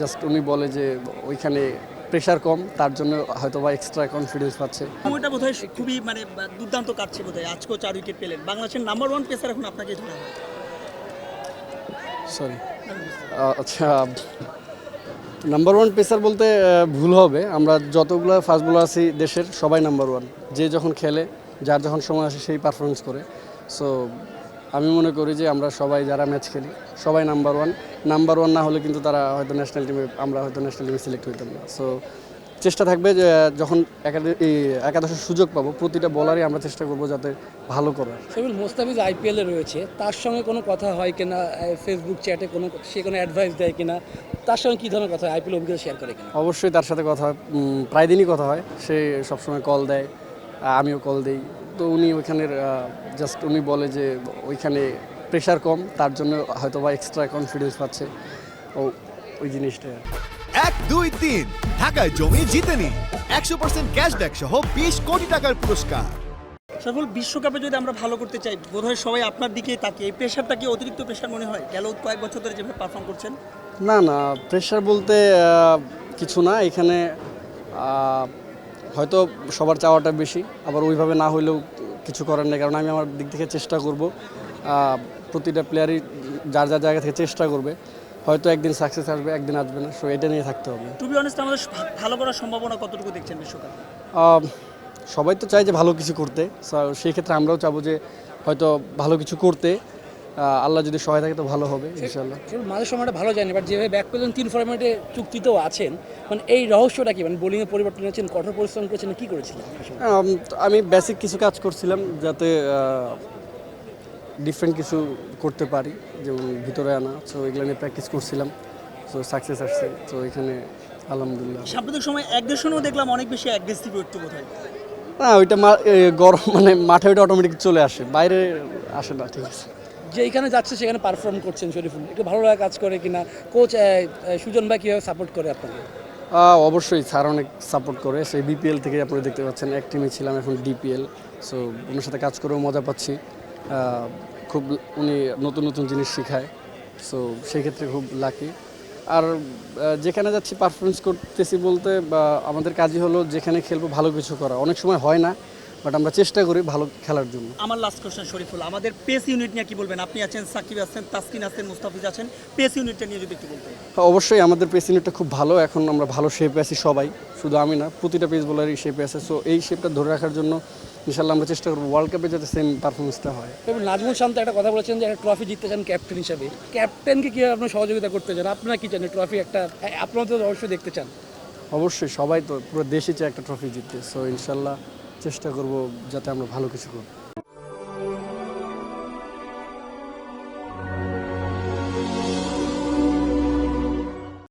Just উনি বলে যে ওইখানে প্রেশার কম তার জন্য হয়তো বা এক্সট্রা কনফিডেন্স পাচ্ছে। সময়টা বোধহয় খুবই মানে দুর্দান্ত কাটছে বোধহয় আজকেও চার উইকেট পেলেন। বাংলাদেশের নাম্বার ওয়ান পেসার এখন আপনাকে ধরা হয়। সরি আচ্ছা নাম্বার ওয়ান পেসার বলতে ভুল হবে। আমরা যতগুলো ফাস্ট বোলার আছি দেশের সবাই নাম্বার ওয়ান যে যখন খেলে যার যখন সময় আসে সেই পারফরমেন্স করে। সো আমি মনে করি যে আমরা সবাই যারা ম্যাচ খেলি সবাই নাম্বার ওয়ান নাম্বার ওয়ান না হলে কিন্তু তারা হয়তো ন্যাশনাল টিমে আমরা হয়তো ন্যাশনাল টিমে সিলেক্ট হইতাম না। সো চেষ্টা থাকবে যে যখন এই একাদশের সুযোগ পাবো প্রতিটা বলারই আমরা চেষ্টা করব যাতে ভালো করার। সেগুলো মোস্তাফিজ আইপিএলে রয়েছে। তার সঙ্গে কোনো কথা হয় কিনা ফেসবুক চ্যাটে কোনো সে কোনো অ্যাডভাইস দেয় কিনা তার সঙ্গে কী ধরনের কথা হয়? আইপিএল অভিজ্ঞতা শেয়ার করে কিনা? অবশ্যই তার সাথে কথা হয়। প্রায় দিনই কথা হয়। সে সবসময় কল দেয়। আমিও কল দিই। তো উনি ওইখানের জাস্ট উনি বলে যে ওইখানে প্রেশার কম তার জন্য হয়তো বা এক্সট্রা কনফিডেন্স পাচ্ছে। ও ওই জিনিসটা এক দুই তিন ঢাকায় জমি জিতে নিন একশো পার্সেন্ট ক্যাশব্যাক সহ বিশ কোটি টাকার পুরস্কার। সফল বিশ্বকাপে যদি আমরা ভালো করতে চাই বোধহয় সবাই আপনার দিকেই তাকিয়ে। এই প্রেশারটা কি অতিরিক্ত প্রেশার মনে হয়? গেল কয়েক বছর ধরে যেভাবে পারফর্ম করছেন। না না প্রেশার বলতে কিছু না। এখানে হয়তো সবার চাওয়াটা বেশি আবার ওইভাবে না হলেও কিছু করার নেই কারণ আমি আমার দিক থেকে চেষ্টা করব প্রতিটা প্লেয়ারই যার যার জায়গা থেকে চেষ্টা করবে হয়তো একদিন সাকসেস আসবে একদিন আসবে না সো এটা নিয়ে থাকতে হবে। টু বি অনেস্ট আমাদের ভালো করার সম্ভাবনা কতটুকু দেখছেন বিশ্বকাপে? সবাই তো চায় যে ভালো কিছু করতে সেই ক্ষেত্রে আমরাও চাবো যে হয়তো ভালো কিছু করতে আল্লাহ যদি সহায় থাকে তো ভালো হবে ইনশাল্লাহ সেগুলো মাঝে সময়টা ভালো যায়নি বাট যেভাবে ব্যাক পেলেন তিন ফরম্যাটে চুক্তিতেও আছেন মানে এই রহস্যটা কি? মানে বোলিংয়ে পরিবর্তন হয়েছেন কঠোর পরিশ্রম করেছেন কী করেছিলেন? আম, বেসিক কিছু কাজ করছিলাম যাতে ডিফারেন্ট কিছু করতে পারি যেমন ভিতরে আনা সো এগুলো নিয়ে প্র্যাকটিস করছিলাম সো সাকসেস আসছে তো এখানে আলহামদুলিল্লাহ। সাম্প্রতিক সময় অ্যাগ্রেশনও দেখলাম অনেক বেশি অ্যাগ্রেসিভ হচ্ছে কোথায় না ওইটা গরম মানে মাঠে ওইটা অটোমেটিক চলে আসে বাইরে আসে না ঠিক আছে। যে এখানে যাচ্ছে সেখানে পারফর্ম করছেন শরীফুল। একটু ভালো লাগা কাজ করে কিনা? কোচ সুজন ভাই কীভাবে সাপোর্ট করে আপনাকে? অবশ্যই স্যার অনেক সাপোর্ট করে। সেই বিপিএল থেকে আপনারা দেখতে পাচ্ছেন, এক টিমে ছিলাম এখন ডিপিএল সো ওনার সাথে কাজ করেও মজা পাচ্ছি। খুব উনি নতুন নতুন জিনিস শেখায়। সো সেই ক্ষেত্রে খুব লাকি আর যেখানে যাচ্ছি পারফরমেন্স করতেছি বলতে আমাদের কাজই হলো যেখানে খেলব ভালো কিছু করা। অনেক সময় হয় না বাট আমরা চেষ্টা করি ভালো খেলার জন্য। আমার লাস্ট কোশ্চেন শরীফুল আমাদের পেস ইউনিট নিয়ে কি বলবেন? আপনি আছেন সাকিব আছেন তাসকিন আছেন মুস্তাফিজ আছেন পেস ইউনিটটা নিয়ে যদি একটু বলতেন। অবশ্যই আমাদের পেস ইউনিটটা খুব ভালো এখন আমরা ভালো শেপে আছি সবাই শুধু আমি না প্রতিটা পেস বোলারই শেপে আছে সো এই শেপটা ধরে রাখার জন্য ইনশাল্লাহ আমরা চেষ্টা করব ওয়ার্ল্ড কাপে যাতে সেম পারফরমেন্সটা হয়। এবং নাজমুল শান্ত একটা কথা বলেছেন যে একটা ট্রফি জিততে চান ক্যাপ্টেন হিসাবে। ক্যাপ্টেনকে কীভাবে আপনার সহযোগিতা করতে চান? আপনারা কি চান ট্রফি একটা আপনারা তো অবশ্যই দেখতে চান। অবশ্যই সবাই তো পুরো দেশই চায় একটা ট্রফি জিততে সো ইনশাল্লাহ চেষ্টা করব যাতে আমরা ভালো কিছু করি